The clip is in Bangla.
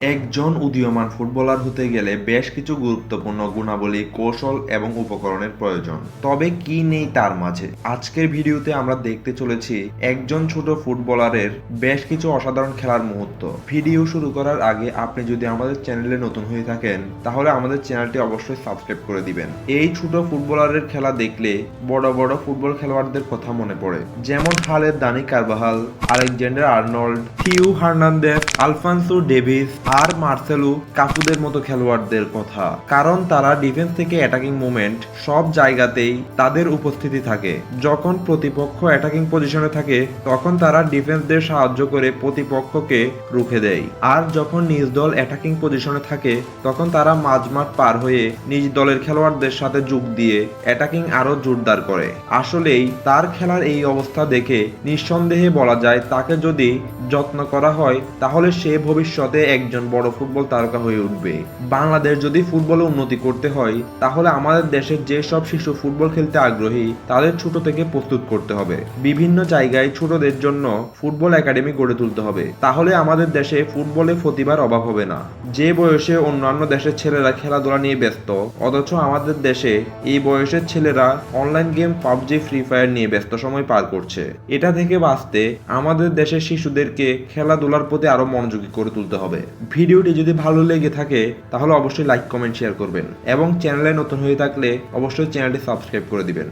একজন উদীয়মান ফুটবলার হতে গেলে বেশ কিছু গুরুত্বপূর্ণ গুণাবলী, কৌশল এবং উপকরণের প্রয়োজন। তবে কি নেই তার মাঝে? আজকের ভিডিওতে আমরা দেখতে চলেছি একজন ছোট ফুটবলারের বেশ কিছু অসাধারণ খেলার মুহূর্ত। ভিডিও শুরু করার আগে আপনি যদি আমাদের চ্যানেলে নতুন হয়ে থাকেন, তাহলে আমাদের চ্যানেলটি অবশ্যই সাবস্ক্রাইব করে দিবেন। এই ছোট ফুটবলারের খেলা দেখলে বড় বড় ফুটবল খেলোয়াড়দের কথা মনে পড়ে। যেমন হালের Dani Carvajal, Alexander Arnold, Theo Hernandez Alphonso Davies আর মার্সেলু কাপুদের মতো খেলোয়াড়দের কথা। কারণ তারা ডিফেন্স থেকে অ্যাটাকিং মুভমেন্ট সব জায়গাতেই তাদের উপস্থিতি থাকে। যখন প্রতিপক্ষ অ্যাটাকিং পজিশনে থাকে, তখন তারা ডিফেন্সদের সাহায্য করে প্রতিপক্ষকে রুখে দেয়। আর যখন নিজ দল অ্যাটাকিং পজিশনে থাকে, তখন তারা মাঝমাঠ পার হয়ে নিজ দলের খেলোয়াড়দের সাথে যোগ দিয়ে অ্যাটাকিং আরও জোরদার করে। আসলেই তার খেলার এই অবস্থা দেখে নিঃসন্দেহে বলা যায়, তাকে যদি যত্ন করা হয়, তাহলে সে ভবিষ্যতে একজন বড় ফুটবল তারকা হয়ে উঠবে। বাংলাদেশ যদি ফুটবলে উন্নতি করতে হয়, তাহলে আমাদের দেশের যে সব শিশু ফুটবল খেলতে আগ্রহী, তাদের ছোট থেকে প্রস্তুত করতে হবে। বিভিন্ন জায়গায় ছোটদের জন্য ফুটবল একাডেমি গড়ে তুলতে হবে। তাহলে আমাদের দেশে ফুটবলে প্রতিভার অভাব হবে না। যে বয়সে অন্যান্য দেশের ছেলেরা খেলাধুলা নিয়ে ব্যস্ত, অথচ আমাদের দেশে এই বয়সের ছেলেরা online game PUBG, free fire নিয়ে ব্যস্ত সময় পার করছে। এটা থেকে বাঁচতে আমাদের দেশের শিশুদেরকে খেলাধুলার প্রতি আরও মনোযোগী করে তুলতে হবে। ভিডিওটি যদি ভালো লেগে থাকে, তাহলে অবশ্যই লাইক কমেন্ট শেয়ার করবেন এবং চ্যানেলে নতুন হয়ে থাকলে অবশ্যই চ্যানেলটি সাবস্ক্রাইব করে দিবেন।